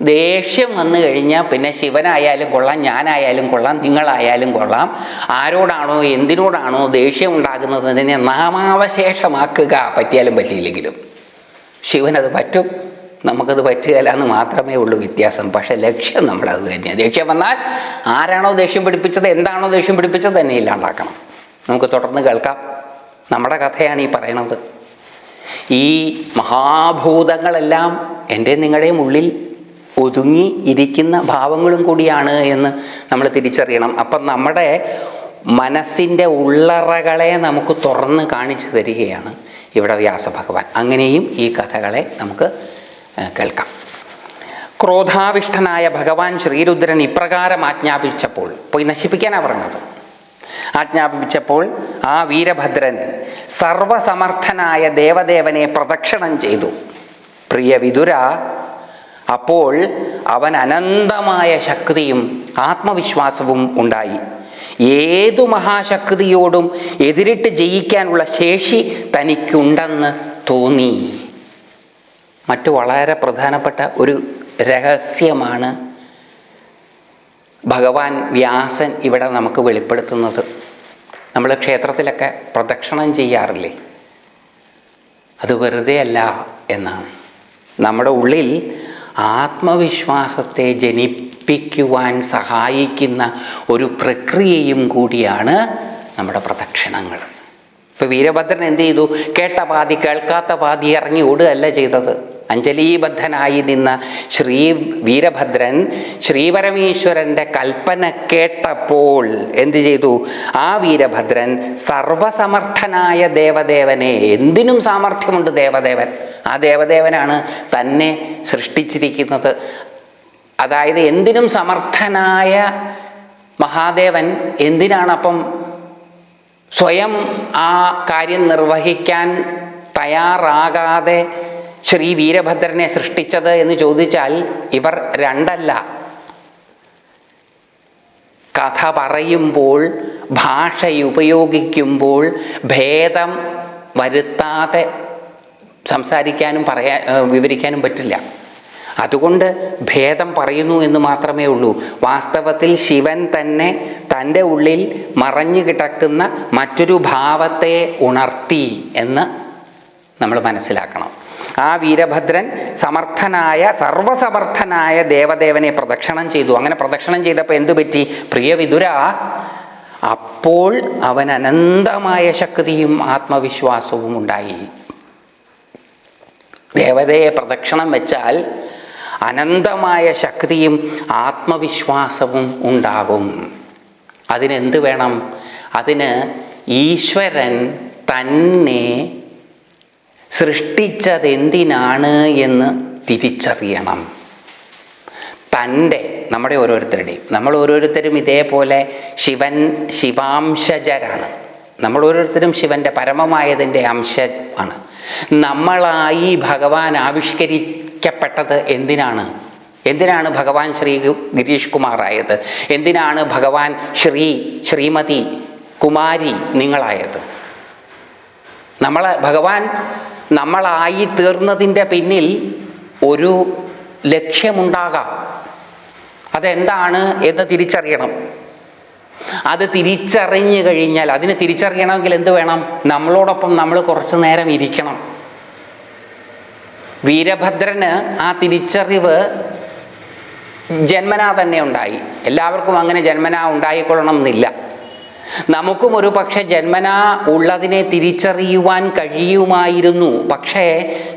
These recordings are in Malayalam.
ദേഷ്യം വന്നു കഴിഞ്ഞാൽ പിന്നെ ശിവനായാലും കൊള്ളാം ഞാനായാലും കൊള്ളാം നിങ്ങളായാലും കൊള്ളാം. ആരോടാണോ എന്തിനോടാണോ ദേഷ്യം ഉണ്ടാകുന്നതിനെ നാമാവശേഷമാക്കുക പറ്റിയാലും പറ്റിയില്ലെങ്കിലും. ശിവനത് പറ്റും നമുക്കത് പറ്റുകയില്ല എന്ന് മാത്രമേ ഉള്ളൂ വ്യത്യാസം. പക്ഷെ ലക്ഷ്യം നമ്മുടെ അത് തന്നെയാണ് ദേഷ്യം വന്നാൽ ആരാണോ ദേഷ്യം പിടിപ്പിച്ചത് എന്താണോ ദേഷ്യം പിടിപ്പിച്ചത് തന്നെ ഇല്ലാണ്ടാക്കണം നമുക്ക് തുടർന്ന് കേൾക്കാം. നമ്മുടെ കഥയാണ് ഈ പറയണത്. ഈ മഹാഭൂതങ്ങളെല്ലാം എന്റെ നിങ്ങളുടെയും ഉള്ളിൽ ഒതുങ്ങി ഇരിക്കുന്ന ഭാവങ്ങളും കൂടിയാണ് എന്ന് നമ്മൾ തിരിച്ചറിയണം. അപ്പം നമ്മുടെ മനസ്സിന്റെ ഉള്ളറകളെ നമുക്ക് തുറന്ന് കാണിച്ചു തരികയാണ് ഇവിടെ വ്യാസഭഗവാൻ. അങ്ങനെയും ഈ കഥകളെ നമുക്ക് കേൾക്കാം. ക്രോധാവിഷ്ടനായ ഭഗവാൻ ശ്രീരുദ്രൻ ഇപ്രകാരം ആജ്ഞാപിച്ചപ്പോൾ പോയി നശിപ്പിക്കാനാണ് പറഞ്ഞത്. ആജ്ഞാപിച്ചപ്പോൾ ആ വീരഭദ്രൻ സർവസമർത്ഥനായ ദേവദേവനെ പ്രദക്ഷിണം ചെയ്തു. പ്രിയ വിതുര അപ്പോൾ അവൻ അനന്തമായ ശക്തിയും ആത്മവിശ്വാസവും ഉണ്ടായി. ഏതു മഹാശക്തിയോടും എതിരിട്ട് ജയിക്കാനുള്ള ശേഷി തനിക്കുണ്ടെന്ന് തോന്നി. മറ്റു വളരെ പ്രധാനപ്പെട്ട ഒരു രഹസ്യമാണ് ഭഗവാൻ വ്യാസൻ ഇവിടെ നമുക്ക് വെളിപ്പെടുത്തുന്നത്. നമ്മൾ ക്ഷേത്രത്തിലൊക്കെ പ്രദക്ഷിണം ചെയ്യാറില്ലേ? അത് വെറുതെ അല്ല എന്നാണ്. നമ്മുടെ ഉള്ളിൽ ആത്മവിശ്വാസത്തെ ജനിപ്പിക്കുവാൻ സഹായിക്കുന്ന ഒരു പ്രക്രിയയും കൂടിയാണ് നമ്മുടെ പ്രദക്ഷിണങ്ങൾ. ഇപ്പൊ വീരഭദ്രൻ എന്ത് ചെയ്തു? കേട്ട പാതി കേൾക്കാത്ത പാതി ഇറങ്ങി ഓടുകയല്ല ചെയ്തത്. അഞ്ജലീബദ്ധനായി നിന്ന ശ്രീ വീരഭദ്രൻ ശ്രീപരമേശ്വരന്റെ കൽപ്പന കേട്ടപ്പോൾ എന്ത് ചെയ്തു? ആ വീരഭദ്രൻ സർവസമർത്ഥനായ ദേവദേവനെ എന്തിനും സാമർഥ്യമുണ്ട് ദേവദേവൻ. ആ ദേവദേവനാണ് തന്നെ സൃഷ്ടിച്ചിരിക്കുന്നത്. അതായത് എന്തിനും സമർത്ഥനായ മഹാദേവൻ എന്തിനാണപ്പം സ്വയം ആ കാര്യം നിർവഹിക്കാൻ തയ്യാറാകാതെ ശ്രീ വീരഭദ്രനെ സൃഷ്ടിച്ചത് എന്ന് ചോദിച്ചാൽ ഇവർ രണ്ടല്ല. കഥ പറയുമ്പോൾ ഭാഷ ഉപയോഗിക്കുമ്പോൾ ഭേദം വരുത്താതെ സംസാരിക്കാനും പറയാ വിവരിക്കാനും പറ്റില്ല. അതുകൊണ്ട് ഭേദം പറയുന്നു എന്ന് മാത്രമേ ഉള്ളൂ. വാസ്തവത്തിൽ ശിവൻ തന്നെ തന്റെ ഉള്ളിൽ മറഞ്ഞു കിടക്കുന്ന മറ്റൊരു ഭാവത്തെ ഉണർത്തി എന്ന് നമ്മൾ മനസ്സിലാക്കണം. ആ വീരഭദ്രൻ സമർത്ഥനായ സർവസമർത്ഥനായ ദേവദേവനെ പ്രദക്ഷിണം ചെയ്തു. അങ്ങനെ പ്രദക്ഷിണം ചെയ്തപ്പോൾ എന്തു പറ്റി? പ്രിയ വിതുര അപ്പോൾ അവൻ അനന്തമായ ശക്തിയും ആത്മവിശ്വാസവും ഉണ്ടായി. ദേവതയെ പ്രദക്ഷിണം വെച്ചാൽ അനന്തമായ ശക്തിയും ആത്മവിശ്വാസവും ഉണ്ടാകും. അതിനെന്ത് വേണം? അതിന് ഈശ്വരൻ തന്നെ സൃഷ്ടിച്ചതെന്തിനാണ് എന്ന് തിരിച്ചറിയണം. തന്റെ നമ്മുടെ ഓരോരുത്തരുടെയും നമ്മൾ ഓരോരുത്തരും ഇതേപോലെ ശിവൻ ശിവാംശജരാണ്. നമ്മൾ ഓരോരുത്തരും ശിവന്റെ പരമമായതിന്റെ അംശമാണ്. നമ്മളായി ഭഗവാൻ ആവിഷ്കരിക്കപ്പെട്ടത് എന്തിനാണ്? എന്തിനാണ് ഭഗവാൻ ശ്രീ ഗിരീഷ് കുമാറായത്? എന്തിനാണ് ഭഗവാൻ ശ്രീ ശ്രീമതി കുമാരി നിങ്ങളായത്? നമ്മളെ ഭഗവാൻ നമ്മളായി തീർന്നതിന്റെ പിന്നിൽ ഒരു ലക്ഷ്യമുണ്ടാകാം. അതെന്താണ് എന്ന് തിരിച്ചറിയണം. അത് തിരിച്ചറിഞ്ഞു കഴിഞ്ഞാൽ അതിനെ തിരിച്ചറിയണമെങ്കിൽ എന്ത് വേണം? നമ്മളോടൊപ്പം നമ്മൾ കുറച്ചു നേരം ഇരിക്കണം. വീരഭദ്രന് ആ തിരിച്ചറിവ് ജന്മനാ തന്നെ ഉണ്ടായി. എല്ലാവർക്കും അങ്ങനെ ജന്മനാ ഉണ്ടായിക്കൊള്ളണം എന്നില്ല. നമുക്കും ഒരു പക്ഷെ ജന്മനാ ഉള്ളതിനെ തിരിച്ചറിയുവാൻ കഴിയുമായിരുന്നു. പക്ഷേ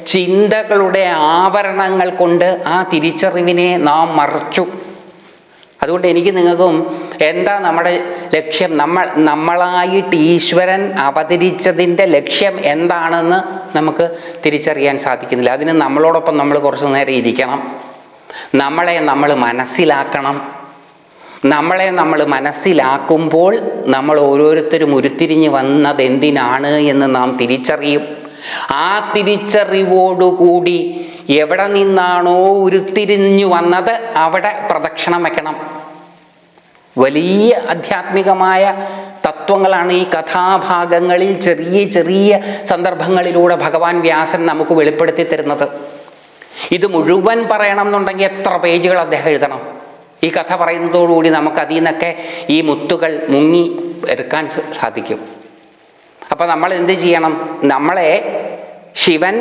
ചിന്തകളുടെ ആവരണങ്ങൾ കൊണ്ട് ആ തിരിച്ചറിവിനെ നാം മറച്ചു. അതുകൊണ്ട് എനിക്ക് നിങ്ങൾക്കും എന്താ നമ്മുടെ ലക്ഷ്യം? നമ്മൾ നമ്മളായിട്ട് ഈശ്വരൻ അവതരിച്ചതിന്റെ ലക്ഷ്യം എന്താണെന്ന് നമുക്ക് തിരിച്ചറിയാൻ സാധിക്കുന്നില്ല. അതിന് നമ്മളോടൊപ്പം നമ്മൾ കുറച്ച് നേരം ഇരിക്കണം. നമ്മളെ നമ്മൾ മനസ്സിലാക്കണം. നമ്മളെ നമ്മൾ മനസ്സിലാക്കുമ്പോൾ നമ്മൾ ഓരോരുത്തരും ഉരുത്തിരിഞ്ഞ് വന്നത് എന്തിനാണ് എന്ന് നാം തിരിച്ചറിയും. ആ തിരിച്ചറിവോടുകൂടി എവിടെ നിന്നാണോ ഉരുത്തിരിഞ്ഞു വന്നത് അവിടെ പ്രദക്ഷിണം വെക്കണം. വലിയ ആധ്യാത്മികമായ തത്വങ്ങളാണ് ഈ കഥാഭാഗങ്ങളിൽ ചെറിയ ചെറിയ സന്ദർഭങ്ങളിലൂടെ ഭഗവാൻ വ്യാസൻ നമുക്ക് വെളിപ്പെടുത്തി തരുന്നത്. ഇത് മുഴുവൻ പറയണം എന്നുണ്ടെങ്കിൽ എത്ര പേജുകൾ അദ്ദേഹം എഴുതണം? ഈ കഥ പറയുന്നതോടുകൂടി നമുക്ക് അതിൽ നിന്നൊക്കെ ഈ മുത്തുകൾ മുങ്ങി എടുക്കാൻ സാധിക്കും. അപ്പോൾ നമ്മൾ എന്ത് ചെയ്യണം? നമ്മളെ ശിവൻ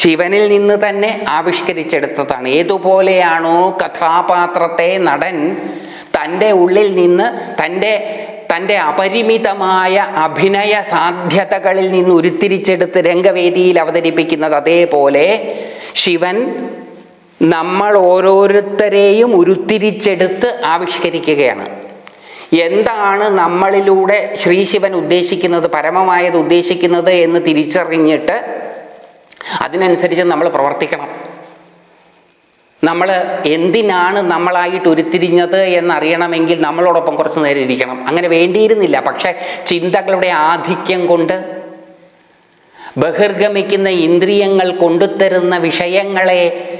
ശിവനിൽ നിന്ന് തന്നെ ആവിഷ്കരിച്ചെടുത്തതാണ്. ഏതുപോലെയാണോ കഥാപാത്രത്തെ നടൻ തന്റെ ഉള്ളിൽ നിന്ന് തന്റെ തന്റെ അപരിമിതമായ അഭിനയ സാധ്യതകളിൽ നിന്ന് ഉരുത്തിരിച്ചെടുത്ത് രംഗവേദിയിൽ അവതരിപ്പിക്കുന്നത് അതേപോലെ ശിവൻ നമ്മൾ ഓരോരുത്തരെയും ഉരുത്തിരിച്ചെടുത്ത് ആവിഷ്കരിക്കുകയാണ്. എന്താണ് നമ്മളിലൂടെ ശ്രീ ശിവൻ ഉദ്ദേശിക്കുന്നത് പരമമായത് ഉദ്ദേശിക്കുന്നത് എന്ന് തിരിച്ചറിഞ്ഞിട്ട് അതിനനുസരിച്ച് നമ്മൾ പ്രവർത്തിക്കണം. നമ്മൾ എന്തിനാണ് നമ്മളായിട്ട് ഉരുത്തിരിഞ്ഞത് എന്നറിയണമെങ്കിൽ നമ്മളോടൊപ്പം കുറച്ച് നേരം ഇരിക്കണം. അങ്ങനെ വേണ്ടിയിരുന്നില്ല. പക്ഷെ ചിന്തകളുടെ ആധിക്യം കൊണ്ട് ബഹിർഗമിക്കുന്ന ഇന്ദ്രിയങ്ങൾ കൊണ്ടുത്തരുന്ന വിഷയങ്ങളെ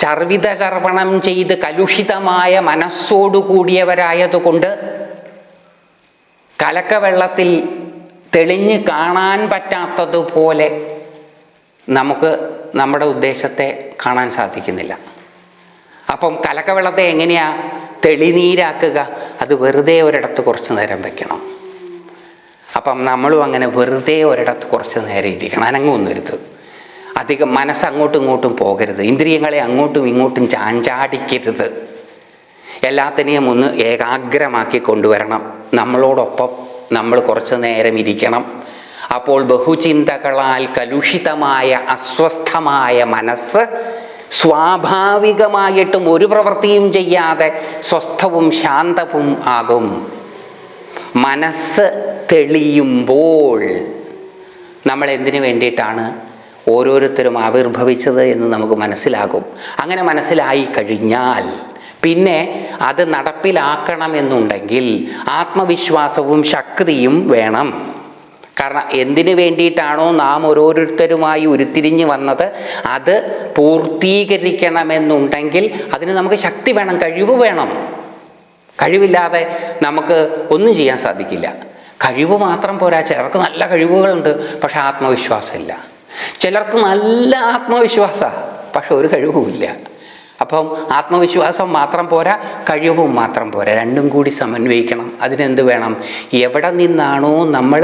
ചർവിത ചർവണം ചെയ്ത് കലുഷിതമായ മനസ്സോടു കൂടിയവരായതുകൊണ്ട് കലക്കവെള്ളത്തിൽ തെളിഞ്ഞ് കാണാൻ പറ്റാത്തതുപോലെ നമുക്ക് നമ്മുടെ ഉദ്ദേശത്തെ കാണാൻ സാധിക്കുന്നില്ല. അപ്പം കലക്കവെള്ളത്തെ എങ്ങനെയാ തെളിനീരാക്കുക? അത് വെറുതെ ഒരിടത്ത് കുറച്ച് നേരം വെക്കണം. അപ്പം നമ്മളും അങ്ങനെ വെറുതെ ഒരിടത്ത് കുറച്ച് നേരം ഇരിക്കണം. അനങ്ങൊന്നരുത് അധികം മനസ്സ് അങ്ങോട്ടും ഇങ്ങോട്ടും പോകരുത്. ഇന്ദ്രിയങ്ങളെ അങ്ങോട്ടും ഇങ്ങോട്ടും ചാഞ്ചാടിക്കരുത്. എല്ലാത്തിനെയും ഒന്ന് ഏകാഗ്രമാക്കി കൊണ്ടുവരണം. നമ്മളോടൊപ്പം നമ്മൾ കുറച്ച് നേരം ഇരിക്കണം. അപ്പോൾ ബഹുചിന്തകളാൽ കലുഷിതമായ അസ്വസ്ഥമായ മനസ്സ് സ്വാഭാവികമായിട്ടും ഒരു പ്രവൃത്തിയും ചെയ്യാതെ സ്വസ്ഥവും ശാന്തവും ആകും. മനസ്സ് തെളിയുമ്പോൾ നമ്മൾ എന്തിനു വേണ്ടിയിട്ടാണ് ഓരോരുത്തരും ആവിർഭവിച്ചത് എന്ന് നമുക്ക് മനസ്സിലാകും. അങ്ങനെ മനസ്സിലായി കഴിഞ്ഞാൽ പിന്നെ അത് നടപ്പിലാക്കണമെന്നുണ്ടെങ്കിൽ ആത്മവിശ്വാസവും ശക്തിയും വേണം. കാരണം എന്തിനു വേണ്ടിയിട്ടാണോ നാം ഓരോരുത്തരുമായി ഉരുത്തിരിഞ്ഞ് വന്നത്? അത് പൂർത്തീകരിക്കണമെന്നുണ്ടെങ്കിൽ അതിന് നമുക്ക് ശക്തി വേണം കഴിവ് വേണം. കഴിവില്ലാതെ നമുക്ക് ഒന്നും ചെയ്യാൻ സാധിക്കില്ല. കഴിവ് മാത്രം പോരാ. ചിലർക്ക് നല്ല കഴിവുകളുണ്ട് പക്ഷെ ആത്മവിശ്വാസമില്ല. ചിലർക്ക് നല്ല ആത്മവിശ്വാസമാണ് പക്ഷെ ഒരു കഴിവുമില്ല. അപ്പം ആത്മവിശ്വാസം മാത്രം പോരാ കഴിവും മാത്രം പോരാ. രണ്ടും കൂടി സമന്വയിക്കണം. അതിനെന്ത് വേണം? എവിടെ നിന്നാണോ നമ്മൾ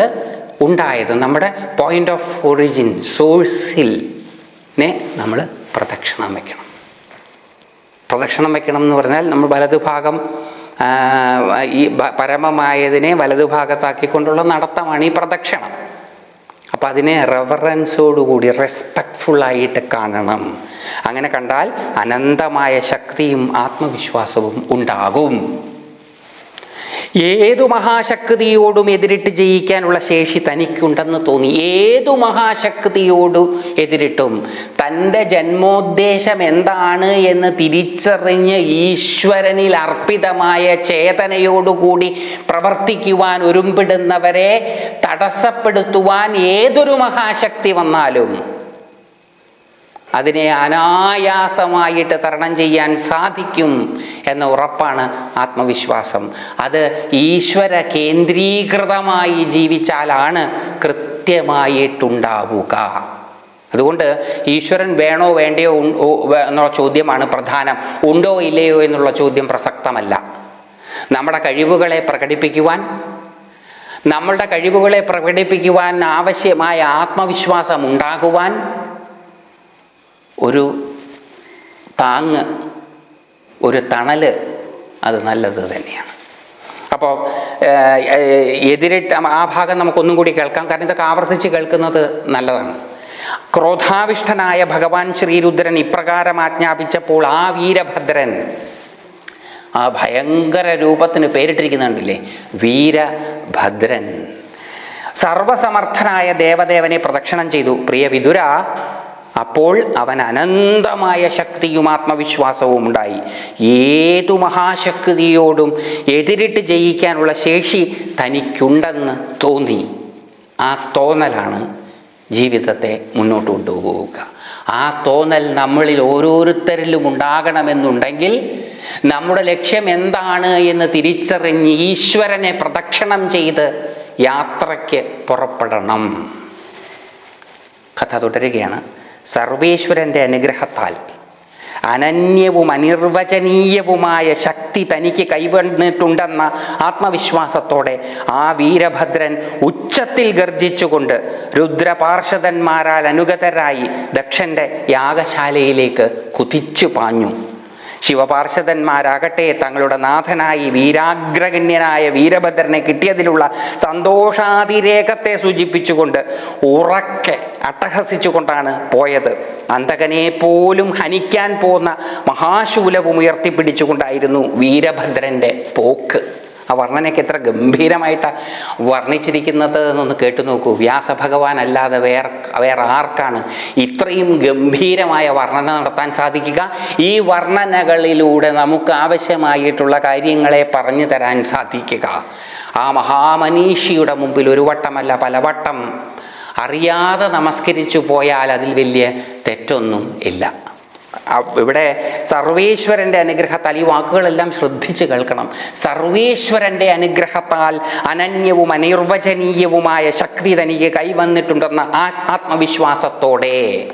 ഉണ്ടായത് നമ്മുടെ പോയിന്റ് ഓഫ് ഒറിജിൻ സോഴ്സിൽ നെ നമ്മൾ പ്രദക്ഷിണം വയ്ക്കണം പ്രദക്ഷിണം വയ്ക്കണം എന്ന് പറഞ്ഞാൽ നമ്മൾ വലതുഭാഗം ഈ പരമമായതിനെ വലതുഭാഗത്താക്കിക്കൊണ്ടുള്ള നടത്തമാണ് ഈ പ്രദക്ഷിണം. അപ്പം അതിനെ റെവറൻസോടുകൂടി റെസ്പെക്റ്റ്ഫുള്ളായിട്ട് കാണണം. അങ്ങനെ കണ്ടാൽ അനന്തമായ ശക്തിയും ആത്മവിശ്വാസവും ഉണ്ടാകും. ഏതു മഹാശക്തിയോടും എതിരിട്ട് ജയിക്കാനുള്ള ശേഷി തനിക്കുണ്ടെന്ന് തോന്നി. ഏതു മഹാശക്തിയോടും എതിരിട്ടും. തന്റെ ജന്മോദ്ദേശം എന്താണ് എന്ന് തിരിച്ചറിഞ്ഞ് ഈശ്വരനിൽ അർപ്പിതമായ ചേതനയോടുകൂടി പ്രവർത്തിക്കുവാൻ ഒരുമ്പിടുന്നവരെ തടസ്സപ്പെടുത്തുവാൻ ഏതൊരു മഹാശക്തി വന്നാലും അതിനെ അനായാസമായിട്ട് തരണം ചെയ്യാൻ സാധിക്കും എന്ന ഉറപ്പാണ് ആത്മവിശ്വാസം. അത് ഈശ്വര കേന്ദ്രീകൃതമായി ജീവിച്ചാലാണ് കൃത്യമായിട്ടുണ്ടാവുക. അതുകൊണ്ട് ഈശ്വരൻ വേണോ വേണ്ടയോ എന്നുള്ള ചോദ്യമാണ് പ്രധാനം. ഉണ്ടോ ഇല്ലയോ എന്നുള്ള ചോദ്യം പ്രസക്തമല്ല. നമ്മുടെ കഴിവുകളെ പ്രകടിപ്പിക്കുവാൻ നമ്മളുടെ കഴിവുകളെ പ്രകടിപ്പിക്കുവാൻ ആവശ്യമായ ആത്മവിശ്വാസം ഉണ്ടാകുവാൻ ഒരു താങ്ങ് ഒരു തണൽ അത് നല്ലത് തന്നെയാണ്. അപ്പോൾ എതിരിട്ട് ആ ഭാഗം നമുക്കൊന്നും കൂടി കേൾക്കാം. കാരണം ഇതൊക്കെ ആവർത്തിച്ച് കേൾക്കുന്നത് നല്ലതാണ്. ക്രോധാവിഷ്ടനായ ഭഗവാൻ ശ്രീരുദ്രൻ ഇപ്രകാരം ആജ്ഞാപിച്ചപ്പോൾ ആ വീരഭദ്രൻ ആ ഭയങ്കര രൂപത്തിന് പേരിട്ടിരിക്കുന്നുണ്ടല്ലേ? വീരഭദ്രൻ. സർവസമർത്ഥനായ ദേവദേവനെ പ്രദക്ഷിണം ചെയ്തു. പ്രിയ വിതുര അപ്പോൾ അവൻ അനന്തമായ ശക്തിയും ആത്മവിശ്വാസവും ഉണ്ടായി. ഏതു മഹാശക്തിയോടും എതിരിട്ട് ജയിക്കാനുള്ള ശേഷി തനിക്കുണ്ടെന്ന് തോന്നി. ആ തോന്നലാണ് ജീവിതത്തെ മുന്നോട്ട് കൊണ്ടുപോവുക. ആ തോന്നൽ നമ്മളിൽ ഓരോരുത്തരിലും ഉണ്ടാകണമെന്നുണ്ടെങ്കിൽ നമ്മുടെ ലക്ഷ്യം എന്താണ് എന്ന് തിരിച്ചറിഞ്ഞ് ഈശ്വരനെ പ്രദക്ഷിണം ചെയ്ത് യാത്രയ്ക്ക് പുറപ്പെടണം. കഥ തുടരുകയാണ്. സർവേശ്വരന്റെ അനുഗ്രഹത്താൽ. അനന്യവും അനിർവചനീയവുമായ ശക്തി തനിക്ക് കൈവന്നിട്ടുണ്ടെന്ന ആത്മവിശ്വാസത്തോടെ ആ വീരഭദ്രൻ ഉച്ചത്തിൽ ഗർജിച്ചുകൊണ്ട് രുദ്രപാർഷദന്മാരാൽ അനുഗതരായി ദക്ഷന്റെ യാഗശാലയിലേക്ക് കുതിച്ചു പാഞ്ഞു. ശിവപാർഷദന്മാരാകട്ടെ തങ്ങളുടെ നാഥനായി വീരാഗ്രഗണ്യനായ വീരഭദ്രനെ കിട്ടിയതിലുള്ള സന്തോഷാതിരേകത്തെ സൂചിപ്പിച്ചുകൊണ്ട് ഉറക്കെ അട്ടഹസിച്ചുകൊണ്ടാണ് പോയത്. അന്തകനെ പോലും ഹനിക്കാൻ പോന്ന മഹാശൂലവും ഉയർത്തിപ്പിടിച്ചുകൊണ്ടായിരുന്നു വീരഭദ്രന്റെ പോക്ക്. ആ വർണനയ്ക്ക് എത്ര ഗംഭീരമായിട്ടാണ് വർണിച്ചിരിക്കുന്നത് എന്നൊന്ന് കേട്ടു നോക്കൂ. വ്യാസഭഗവാൻ അല്ലാതെ വേറെ വേറെ ആർക്കാണ് ഇത്രയും ഗംഭീരമായ വർണന നടത്താൻ സാധിക്കുക? ഈ വർണനകളിലൂടെ നമുക്ക് ആവശ്യമായിട്ടുള്ള കാര്യങ്ങളെ പറഞ്ഞു തരാൻ സാധിക്കുക. ആ മഹാമനീഷിയുടെ മുമ്പിൽ ഒരു വട്ടമല്ല പലവട്ടം അറിയാതെ നമസ്കരിച്ചു പോയാൽ അതിൽ വലിയ തെറ്റൊന്നും ഇല്ല. ഇവിടെ സർവേശ്വരന്റെ അനുഗ്രഹത്താൽ ഈ വാക്കുകളെല്ലാം ശ്രദ്ധിച്ച് കേൾക്കണം. സർവേശ്വരന്റെ അനുഗ്രഹത്താൽ അനന്യവും അനിർവചനീയവുമായ ശക്തി തനിക്ക് കൈവന്നിട്ടുണ്ടെന്ന ആ ആത്മവിശ്വാസത്തോടെ.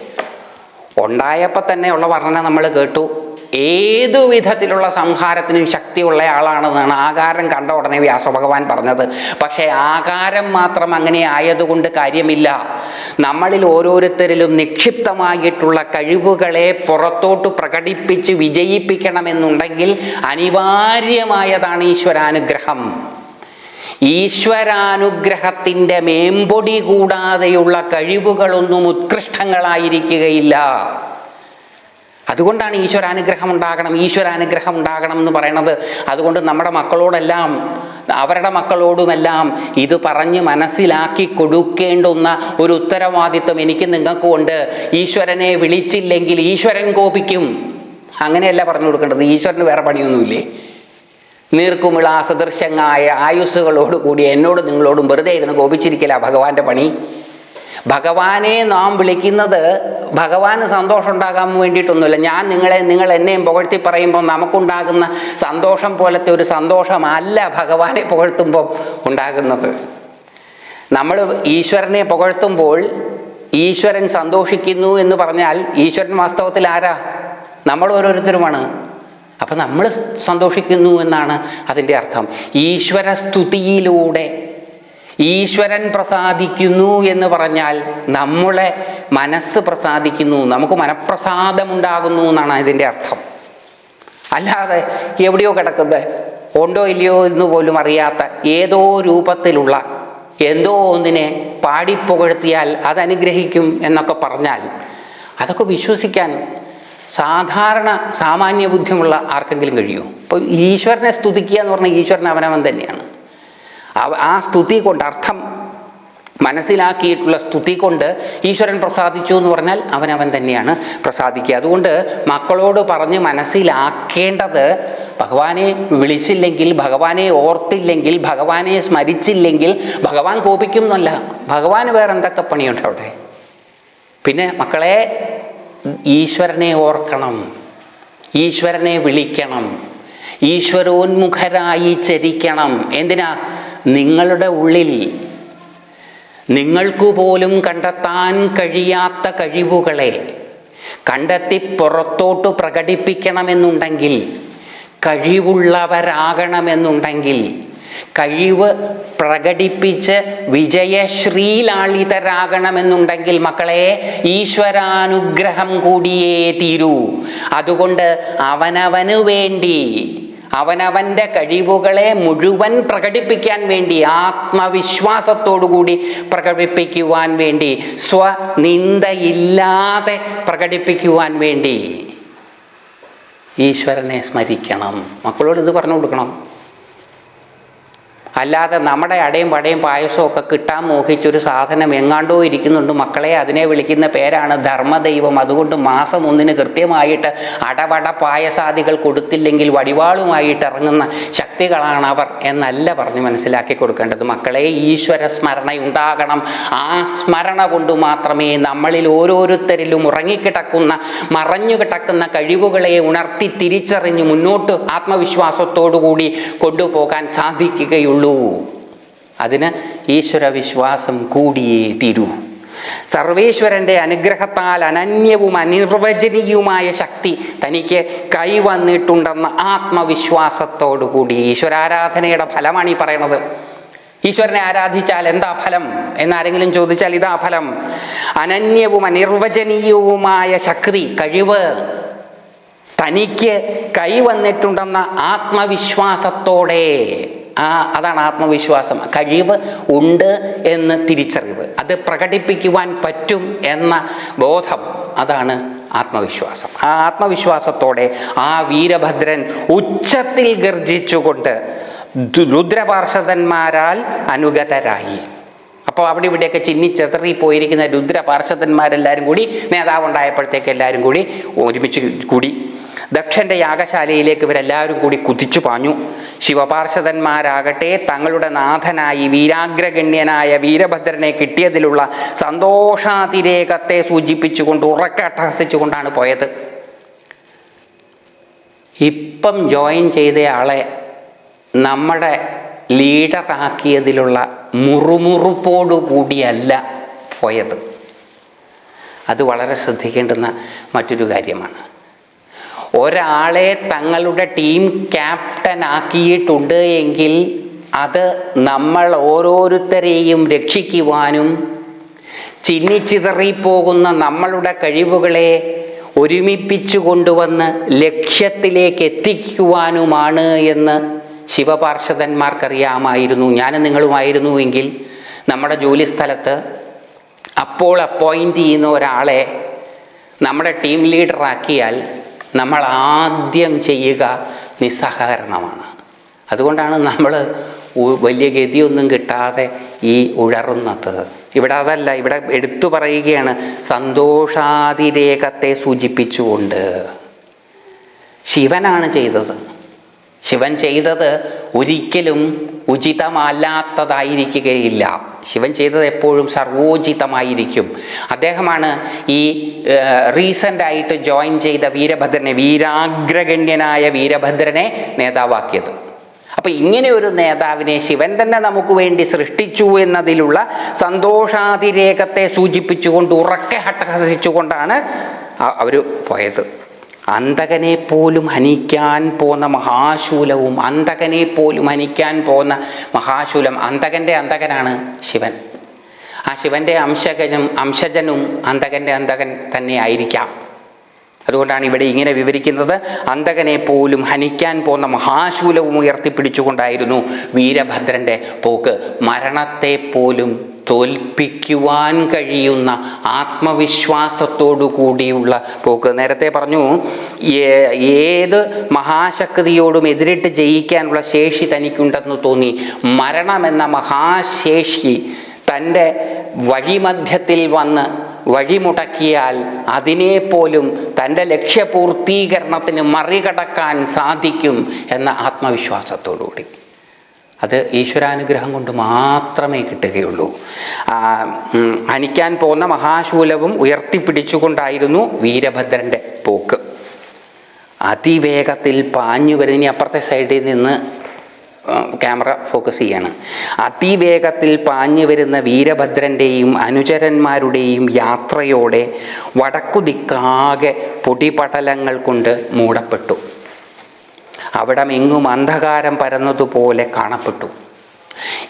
ഉണ്ടായപ്പോൾ തന്നെ ഉള്ള വർണന നമ്മൾ കേട്ടു. ഏതു വിധത്തിലുള്ള സംഹാരത്തിനും ശക്തിയുള്ള ആളാണെന്നാണ് ആകാരം കണ്ട ഉടനെ വ്യാസഭഗവാൻ പറഞ്ഞത്. പക്ഷേ ആകാരം മാത്രം അങ്ങനെ ആയതുകൊണ്ട് കാര്യമില്ല. നമ്മളിൽ ഓരോരുത്തരിലും നിക്ഷിപ്തമായിട്ടുള്ള കഴിവുകളെ പുറത്തോട്ട് പ്രകടിപ്പിച്ച് വിജയിപ്പിക്കണമെന്നുണ്ടെങ്കിൽ അനിവാര്യമായതാണ് ഈശ്വരാനുഗ്രഹം. ഈശ്വരാനുഗ്രഹത്തിന്റെ മേമ്പൊടി കൂടാതെയുള്ള കഴിവുകളൊന്നും ഉത്കൃഷ്ടങ്ങളായിരിക്കുകയില്ല. അതുകൊണ്ടാണ് ഈശ്വരാനുഗ്രഹം ഉണ്ടാകണം ഈശ്വരാനുഗ്രഹം ഉണ്ടാകണം എന്ന് പറയണത്. അതുകൊണ്ട് നമ്മുടെ മക്കളോടെല്ലാം അവരുടെ മക്കളോടുമെല്ലാം ഇത് പറഞ്ഞ് മനസ്സിലാക്കി കൊടുക്കേണ്ടുന്ന ഒരു ഉത്തരവാദിത്വം എനിക്ക് നിങ്ങൾക്കും ഉണ്ട് ഈശ്വരനെ വിളിച്ചില്ലെങ്കിൽ ഈശ്വരൻ കോപിക്കും. അങ്ങനെയല്ല പറഞ്ഞു കൊടുക്കേണ്ടത്. ഈശ്വരന് വേറെ പണിയൊന്നുമില്ലേ? നീർക്കുമിള സദൃശങ്ങായ ആയുസ്സുകളോടുകൂടി എന്നോട് നിങ്ങളോടും വെറുതെ ഇരുന്ന് കോപിച്ചിരിക്കില്ല ഭഗവാന്റെ പണി. ഭഗവാനെ നാം വിളിക്കുന്നത് ഭഗവാന് സന്തോഷം ഉണ്ടാകാൻ വേണ്ടിയിട്ടൊന്നുമില്ല. ഞാൻ നിങ്ങളെ നിങ്ങൾ എന്നെയും പുകഴ്ത്തി പറയുമ്പോൾ നമുക്കുണ്ടാകുന്ന സന്തോഷം പോലത്തെ ഒരു സന്തോഷമല്ല ഭഗവാനെ പുകഴ്ത്തുമ്പോൾ ഉണ്ടാകുന്നത്. നമ്മൾ ഈശ്വരനെ പുകഴ്ത്തുമ്പോൾ ഈശ്വരൻ സന്തോഷിക്കുന്നു എന്ന് പറഞ്ഞാൽ ഈശ്വരൻ വാസ്തവത്തിൽ ആരാ? നമ്മൾ ഓരോരുത്തരുമാണ്. അപ്പം നമ്മൾ സന്തോഷിക്കുന്നു എന്നാണ് അതിന്റെ അർത്ഥം. ഈശ്വര സ്തുതിയിലൂടെ ഈശ്വരൻ പ്രസാദിക്കുന്നു എന്ന് പറഞ്ഞാൽ നമ്മളെ മനസ്സ് പ്രസാദിക്കുന്നു നമുക്ക് മനഃപ്രസാദമുണ്ടാകുന്നു എന്നാണ് ഇതിന്റെ അർത്ഥം. അല്ലാതെ എവിടെയോ കിടക്കുന്നത് ഉണ്ടോ ഇല്ലയോ എന്ന് പോലും അറിയാത്ത ഏതോ രൂപത്തിലുള്ള എന്തോ ഒന്നിനെ പാടിപ്പുകഴ്ത്തിയാൽ അത് അനുഗ്രഹിക്കും എന്നൊക്കെ പറഞ്ഞാൽ അതൊക്കെ വിശ്വസിക്കാൻ സാധാരണ സാമാന്യ ബുദ്ധിമുള്ള ആർക്കെങ്കിലും കഴിയുമോ? അപ്പം ഈശ്വരനെ സ്തുതിക്കുക എന്ന് പറഞ്ഞാൽ ഈശ്വരൻ അവനവൻ തന്നെയാണ്. ആ സ്തുതി കൊണ്ട് അർത്ഥം മനസ്സിലാക്കിയിട്ടുള്ള സ്തുതി കൊണ്ട് ഈശ്വരൻ പ്രസാദിച്ചു എന്ന് പറഞ്ഞാൽ അവനവൻ തന്നെയാണ് പ്രസാദിക്കുക. അതുകൊണ്ട് മക്കളോട് പറഞ്ഞ് മനസ്സിലാക്കേണ്ടത് ഭഗവാനെ വിളിച്ചില്ലെങ്കിൽ ഭഗവാനെ ഓർത്തില്ലെങ്കിൽ ഭഗവാനെ സ്മരിച്ചില്ലെങ്കിൽ ഭഗവാൻ കോപിക്കും എന്നല്ല ഭഗവാൻ വേറെ എന്തൊക്കെ പണിയുണ്ട് അവിടെ? പിന്നെ മക്കളെ ഈശ്വരനെ ഓർക്കണം ഈശ്വരനെ വിളിക്കണം ഈശ്വരോന്മുഖരായി ചരിക്കണം. എന്തിനാ? നിങ്ങളുടെ ഉള്ളിൽ നിങ്ങൾക്കു പോലും കണ്ടെത്താൻ കഴിയാത്ത കഴിവുകളെ കണ്ടെത്തി പുറത്തോട്ട് പ്രകടിപ്പിക്കണമെന്നുണ്ടെങ്കിൽ കഴിവുള്ളവരാകണമെന്നുണ്ടെങ്കിൽ കഴിവ് പ്രകടിപ്പിച്ച് വിജയശ്രീലാളിതരാകണമെന്നുണ്ടെങ്കിൽ മക്കളെ ഈശ്വരാനുഗ്രഹം കൂടിയേ തീരൂ. അതുകൊണ്ട് അവനവന് വേണ്ടി അവനവന്റെ കഴിവുകളെ മുഴുവൻ പ്രകടിപ്പിക്കാൻ വേണ്ടി ആത്മവിശ്വാസത്തോടുകൂടി പ്രകടിപ്പിക്കുവാൻ വേണ്ടി സ്വനിന്ദയില്ലാതെ പ്രകടിപ്പിക്കുവാൻ വേണ്ടി ഈശ്വരനെ സ്മരിക്കണം. മക്കളോട് ഇത് പറഞ്ഞു കൊടുക്കണം. അല്ലാതെ നമ്മുടെ അടയും പടയും പായസവും ഒക്കെ കിട്ടാൻ മോഹിച്ചൊരു സാധനം എങ്ങാണ്ടോ ഇരിക്കുന്നുണ്ട്. മക്കളെ അതിനെ വിളിക്കുന്ന പേരാണ് ധർമ്മദൈവം. അതുകൊണ്ട് മാസം ഒന്നിന് കൃത്യമായിട്ട് അടവട പായസാദികൾ കൊടുത്തില്ലെങ്കിൽ വടിവാളുമായിട്ട് ഇറങ്ങുന്ന ശക്തികളാണ് അവർ എന്നല്ല പറഞ്ഞ് മനസ്സിലാക്കി കൊടുക്കേണ്ടത്. മക്കളെ ഈശ്വര സ്മരണ ഉണ്ടാകണം. ആ സ്മരണ കൊണ്ട് മാത്രമേ നമ്മളിൽ ഓരോരുത്തരിലും ഉറങ്ങിക്കിടക്കുന്ന മറഞ്ഞു കിടക്കുന്ന കഴിവുകളെ ഉണർത്തി തിരിച്ചറിഞ്ഞ് മുന്നോട്ട് ആത്മവിശ്വാസത്തോടു കൂടി കൊണ്ടുപോകാൻ സാധിക്കുകയുള്ളൂ. അതിന് ഈശ്വര വിശ്വാസം കൂടിയേ തീരൂ. സർവേശ്വരന്റെ അനുഗ്രഹത്താൽ അനന്യവും അനിർവചനീയവുമായ ശക്തി തനിക്ക് കൈവന്നിട്ടുണ്ടെന്ന ആത്മവിശ്വാസത്തോടുകൂടി ഈശ്വരാരാധനയുടെ ഫലമാണ് ഈ പറയണത് ഈശ്വരനെ ആരാധിച്ചാൽ എന്താ ഫലം? എന്നാരെങ്കിലും ചോദിച്ചാൽ ഇതാ ഫലം. അനന്യവും അനിർവചനീയവുമായ ശക്തി കഴിവ് തനിക്ക് കൈവന്നിട്ടുണ്ടെന്ന ആത്മവിശ്വാസത്തോടെ ആ അതാണ് ആത്മവിശ്വാസം. കഴിവ് ഉണ്ട് എന്ന് തിരിച്ചറിവ്. അത് പ്രകടിപ്പിക്കുവാൻ പറ്റും എന്ന ബോധം. അതാണ് ആത്മവിശ്വാസം. ആ ആത്മവിശ്വാസത്തോടെ ആ വീരഭദ്രൻ ഉച്ചത്തിൽ ഗർജിച്ചുകൊണ്ട് രുദ്രപാർഷദന്മാരാൽ അനുഗതരായി. അപ്പോൾ അവിടെ ഇവിടെയൊക്കെ ചിന്നിച്ചെതറി പോയിരിക്കുന്ന രുദ്രപാർഷദന്മാരെല്ലാവരും കൂടി നേതാവുണ്ടായപ്പോഴത്തേക്ക് എല്ലാവരും കൂടി ഒരുമിച്ച് കൂടി ദക്ഷന്റെ യാഗശാലയിലേക്ക് ഇവരെല്ലാവരും കൂടി കുതിച്ചു പാഞ്ഞു. ശിവപാർഷദന്മാരാകട്ടെ തങ്ങളുടെ നാഥനായി വീരാഗ്രഗണ്യനായ വീരഭദ്രനെ കിട്ടിയതിലുള്ള സന്തോഷാതിരേകത്തെ സൂചിപ്പിച്ചുകൊണ്ട് ഉറക്കെ അട്ടഹസിച്ചുകൊണ്ടാണ് പോയത്. ഇപ്പം ജോയിൻ ചെയ്തയാളെ നമ്മുടെ ലീഡറാക്കിയതിലുള്ള മുറുമുറുപ്പോടുകൂടിയല്ല പോയത്. അത് വളരെ ശ്രദ്ധിക്കേണ്ടുന്ന മറ്റൊരു കാര്യമാണ്. ഒരാളെ തങ്ങളുടെ ടീം ക്യാപ്റ്റൻ ആക്കിയിട്ടുണ്ട് എങ്കിൽ അത് നമ്മൾ ഓരോരുത്തരെയും രക്ഷിക്കുവാനും ചിന്നിച്ചിതറിപ്പോകുന്ന നമ്മളുടെ കഴിവുകളെ ഒരുമിപ്പിച്ചു കൊണ്ടുവന്ന് ലക്ഷ്യത്തിലേക്ക് എത്തിക്കുവാനുമാണ് എന്ന് ശിവപാർഷദന്മാർക്കറിയാമായിരുന്നു ഞാൻ നിങ്ങളുമായിരുന്നു എങ്കിൽ നമ്മുടെ ജോലി സ്ഥലത്ത് അപ്പോൾ അപ്പോയിന്റ് ചെയ്യുന്ന ഒരാളെ നമ്മുടെ ടീം ലീഡറാക്കിയാൽ നമ്മൾ ആദ്യം ചെയ്യുക നിസ്സഹകരണമാണ്. അതുകൊണ്ടാണ് നമ്മൾ വലിയ ഗതിയൊന്നും കിട്ടാതെ ഈ ഉഴറുന്നത്. ഇവിടെ അതല്ല ഇവിടെ എടുത്തു പറയുകയാണ് സന്തോഷാതിരേകത്തെ സൂചിപ്പിച്ചുകൊണ്ട്. ശിവനാണ് ചെയ്തത്. ശിവൻ ചെയ്തത് ഒരിക്കലും ഉചിതമല്ലാത്തതായിരിക്കുകയില്ല. ശിവൻ ചെയ്തത് എപ്പോഴും സർവോചിതമായിരിക്കും. അദ്ദേഹമാണ് ഈ റീസെന്റ് ആയിട്ട് ജോയിൻ ചെയ്ത വീരഭദ്രനെ വീരാഗ്രഗണ്യനായ വീരഭദ്രനെ നേതാവാക്കിയത്. അപ്പൊ ഇങ്ങനെ ഒരു നേതാവിനെ ശിവൻ തന്നെ നമുക്ക് വേണ്ടി സൃഷ്ടിച്ചു എന്നതിലുള്ള സന്തോഷാതിരേകത്തെ സൂചിപ്പിച്ചുകൊണ്ട് ഉറക്കെ ഹട്ടഹസിച്ചുകൊണ്ടാണ് അവർ പോയത്. അന്തകനെ പോലും ഹനിക്കാൻ പോന്ന മഹാശൂലവും അന്തകനെ പോലും ഹനിക്കാൻ പോന്ന മഹാശൂലം. അന്തകന്റെ അന്തകനാണ് ശിവൻ. ആ ശിവന്റെ അംശകനും അംശജനും അന്തകന്റെ അന്തകൻ തന്നെ ആയിരിക്കാം. അതുകൊണ്ടാണ് ഇവിടെ ഇങ്ങനെ വിവരിക്കുന്നത്. അന്തകനെ പോലും ഹനിക്കാൻ പോന്ന മഹാശൂലവും ഉയർത്തിപ്പിടിച്ചുകൊണ്ടായിരുന്നു വീരഭദ്രന്റെ പോക്ക്. മരണത്തെ പോലും തോൽപ്പിക്കുവാൻ കഴിയുന്ന ആത്മവിശ്വാസത്തോടു കൂടിയുള്ള പോക്ക്. നേരത്തെ പറഞ്ഞു ഏത് മഹാശക്തിയോടും എതിരിട്ട് ജയിക്കാനുള്ള ശേഷി തനിക്കുണ്ടെന്ന് തോന്നി. മരണമെന്ന മഹാശേഷി തന്റെ വഴിമധ്യത്തിൽ വന്ന് വഴിമുടക്കിയാൽ അതിനെപ്പോലും തന്റെ ലക്ഷ്യപൂർത്തീകരണത്തിന് മറികടക്കാൻ സാധിക്കും എന്ന ആത്മവിശ്വാസത്തോടുകൂടി. അത് ഈശ്വരാനുഗ്രഹം കൊണ്ട് മാത്രമേ കിട്ടുകയുള്ളൂ. അനിക്കാൻ പോന്ന മഹാശൂലവും ഉയർത്തിപ്പിടിച്ചുകൊണ്ടായിരുന്നു വീരഭദ്രന്റെ പോക്ക്. അതിവേഗത്തിൽ പാഞ്ഞു വരുന്ന ഇനി അപ്പുറത്തെ സൈഡിൽ നിന്ന് ക്യാമറ ഫോക്കസ് ചെയ്യാണ്. അതിവേഗത്തിൽ പാഞ്ഞു വരുന്ന വീരഭദ്രന്റെയും അനുചരന്മാരുടെയും യാത്രയോടെ വടക്കുദിക്കാകെ പൊടിപടലങ്ങൾ കൊണ്ട് മൂടപ്പെട്ടു. അവിടമെങ്ങും അന്ധകാരം പരന്നതുപോലെ കാണപ്പെട്ടു.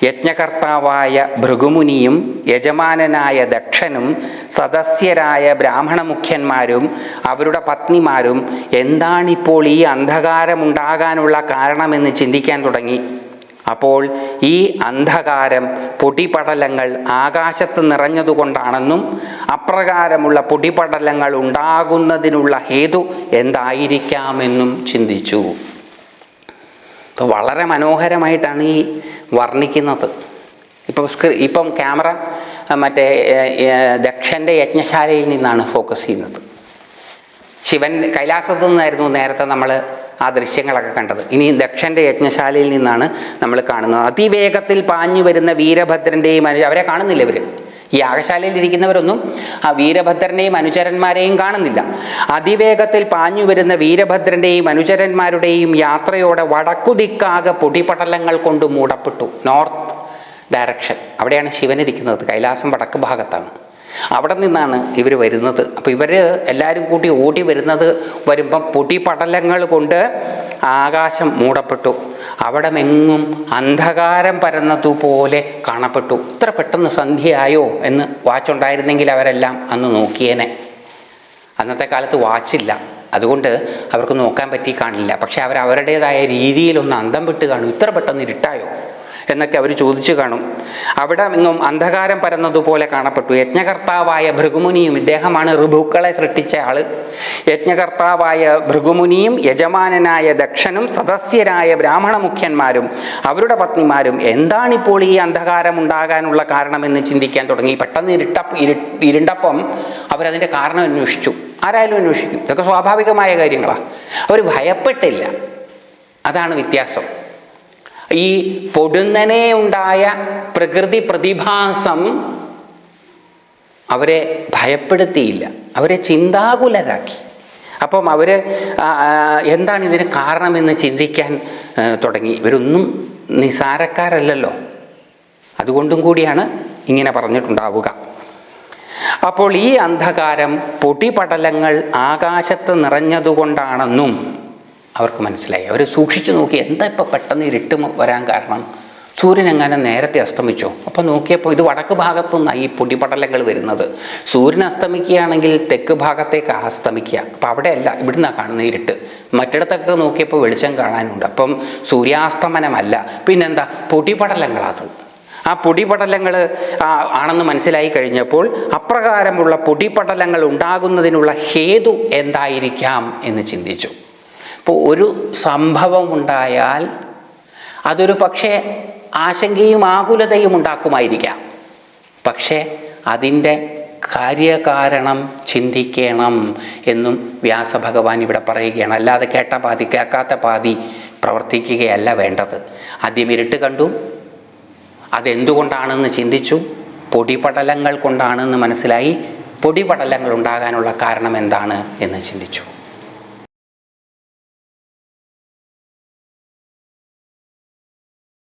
യജ്ഞകർത്താവായ ഭൃഗുമുനിയും യജമാനനായ ദക്ഷനും സദസ്യരായ ബ്രാഹ്മണമുഖ്യന്മാരും അവരുടെ പത്നിമാരും എന്താണിപ്പോൾ ഈ അന്ധകാരമുണ്ടാകാനുള്ള കാരണമെന്ന് ചിന്തിക്കാൻ തുടങ്ങി. അപ്പോൾ ഈ അന്ധകാരം പൊടിപടലങ്ങൾ ആകാശത്ത് നിറഞ്ഞതുകൊണ്ടാണെന്നും അപ്രകാരമുള്ള പൊടിപടലങ്ങൾ ഉണ്ടാകുന്നതിനുള്ള ഹേതു എന്തായിരിക്കാമെന്നും ചിന്തിച്ചു. ഇപ്പോൾ വളരെ മനോഹരമായിട്ടാണ് ഈ വർണിക്കുന്നത്. ഇപ്പം സ്ക്രീ ഇപ്പം ക്യാമറ മറ്റേ ദക്ഷന്റെ യജ്ഞശാലയിൽ നിന്നാണ് ഫോക്കസ് ചെയ്യുന്നത്. ശിവൻ കൈലാസത്തു നിന്നായിരുന്നു നേരത്തെ നമ്മൾ ആ ദൃശ്യങ്ങളൊക്കെ കണ്ടത്. ഇനി ദക്ഷന്റെ യജ്ഞശാലയിൽ നിന്നാണ് നമ്മൾ കാണുന്നത്. അതിവേഗത്തിൽ പാഞ്ഞു വരുന്ന വീരഭദ്രന്റെയും അവരെ കാണുന്നില്ല ഇവർ യാഗശാലയിൽ ഇരിക്കുന്നവരൊന്നും ആ വീരഭദ്രനെയും അനുചരന്മാരെയും കാണുന്നില്ല. അതിവേഗത്തിൽ പാഞ്ഞു വരുന്ന വീരഭദ്രന്റെയും അനുചരന്മാരുടെയും യാത്രയോടെ വടക്കുദിക്കാകെ പൊടിപടലങ്ങൾ കൊണ്ട് മൂടപ്പെട്ടു. North direction. അവിടെയാണ് ശിവൻ ഇരിക്കുന്നത്. കൈലാസം വടക്ക് ഭാഗത്താണ്. അവിടെ നിന്നാണ് ഇവർ വരുന്നത്. അപ്പോൾ ഇവർ എല്ലാവരും കൂടി ഓടി വരുന്നത് വരുമ്പം പൊടിപടലങ്ങൾ കൊണ്ട് ആകാശം മൂടപ്പെട്ടു. അവിടെ മെങ്ങും അന്ധകാരം പരന്നതുപോലെ കാണപ്പെട്ടു. ഇത്ര പെട്ടെന്ന് സന്ധ്യയായോ എന്ന് വാച്ചുണ്ടായിരുന്നെങ്കിൽ അവരെല്ലാം അന്ന് നോക്കിയേനെ. അന്നത്തെ കാലത്ത് വാച്ചില്ല. അതുകൊണ്ട് അവർക്ക് നോക്കാൻ പറ്റി കാണില്ല. പക്ഷെ അവർ അവരുടേതായ രീതിയിലൊന്ന് അന്തം വിട്ട് കാണും. ഇത്ര പെട്ടെന്ന് ഇരുട്ടായോ? എന്നൊക്കെ അവർ ചോദിച്ചു കാണും. അവിടെ നിന്നും അന്ധകാരം പരന്നതുപോലെ കാണപ്പെട്ടു. യജ്ഞകർത്താവായ ഭൃഗുമുനിയും ഇദ്ദേഹമാണ് ഋഭുക്കളെ സൃഷ്ടിച്ച ആൾ. യജ്ഞകർത്താവായ ഭൃഗുമുനിയും യജമാനനായ ദക്ഷനും സദസ്യരായ ബ്രാഹ്മണ മുഖ്യന്മാരും അവരുടെ പത്നിമാരും എന്താണിപ്പോൾ ഈ അന്ധകാരം ഉണ്ടാകാനുള്ള കാരണമെന്ന് ചിന്തിക്കാൻ തുടങ്ങി. പെട്ടെന്ന് ഇരുട്ട ഇരു- ഇരുണ്ടപ്പം അവരതിന്റെ കാരണം അന്വേഷിച്ചു. ആരായാലും അന്വേഷിക്കും. ഇതൊക്കെ സ്വാഭാവികമായ കാര്യങ്ങളാണ് അവർ ഭയപ്പെട്ടില്ല. അതാണ് വ്യത്യാസം. ഈ പൊടുന്നനെ ഉണ്ടായ പ്രകൃതി പ്രതിഭാസം അവരെ ഭയപ്പെടുത്തിയില്ല. അവരെ ചിന്താകുലരാക്കി. അപ്പം അവർ എന്താണ് ഇതിന് കാരണമെന്ന് ചിന്തിക്കാൻ തുടങ്ങി. ഇവരൊന്നും നിസാരക്കാരല്ലല്ലോ. അതുകൊണ്ടും കൂടിയാണ് ഇങ്ങനെ പറഞ്ഞിട്ടുണ്ടാവുക. അപ്പോൾ ഈ അന്ധകാരം പൊടിപടലങ്ങൾ ആകാശത്ത് നിറഞ്ഞതുകൊണ്ടാണെന്നും അവർക്ക് മനസ്സിലായി. അവർ സൂക്ഷിച്ചു നോക്കി എന്താ ഇപ്പോൾ പെട്ടെന്ന് ഇരുട്ട് വരാൻ കാരണം? സൂര്യൻ എങ്ങനെ നേരത്തെ അസ്തമിച്ചു? അപ്പോൾ നോക്കിയപ്പോൾ ഇത് വടക്ക് ഭാഗത്തു നിന്നാണ് ഈ പൊടിപടലങ്ങൾ വരുന്നത്. സൂര്യൻ അസ്തമിക്കുകയാണെങ്കിൽ തെക്ക് ഭാഗത്തേക്ക് അസ്തമിക്കുക. അപ്പോൾ അവിടെയല്ല ഇവിടുന്നാണ് കാണുന്ന ഇരുട്ട്. മറ്റിടത്തൊക്കെ നോക്കിയപ്പോൾ വെളിച്ചം കാണാനുണ്ട്. അപ്പം സൂര്യാസ്തമനമല്ല. പിന്നെന്താ? പൊടിപടലങ്ങളാത്. ആ പൊടിപടലങ്ങൾ ആണെന്ന് മനസ്സിലായി കഴിഞ്ഞപ്പോൾ അപ്രകാരമുള്ള പൊടിപടലങ്ങൾ ഉണ്ടാകുന്നതിനുള്ള ഹേതു എന്തായിരിക്കാം എന്ന് ചിന്തിച്ചു. ഇപ്പോൾ ഒരു സംഭവം ഉണ്ടായാൽ അതൊരു പക്ഷേ ആശങ്കയും ആകുലതയും ഉണ്ടാക്കുമായിരിക്കാം. പക്ഷേ അതിന്റെ കാര്യകാരണം ചിന്തിക്കണം എന്നും വ്യാസഭഗവാൻ ഇവിടെ പറയുകയാണ്. അല്ലാതെ കേട്ട പാതി കേൾക്കാത്ത പാതി പ്രവർത്തിക്കുകയല്ല വേണ്ടത്. ആദ്യം ഇരുട്ട് കണ്ടു. അതെന്തുകൊണ്ടാണെന്ന് ചിന്തിച്ചു. പൊടിപടലങ്ങൾ കൊണ്ടാണെന്ന് മനസ്സിലായി. പൊടിപടലങ്ങൾ ഉണ്ടാകാനുള്ള കാരണം എന്താണ് എന്ന് ചിന്തിച്ചു.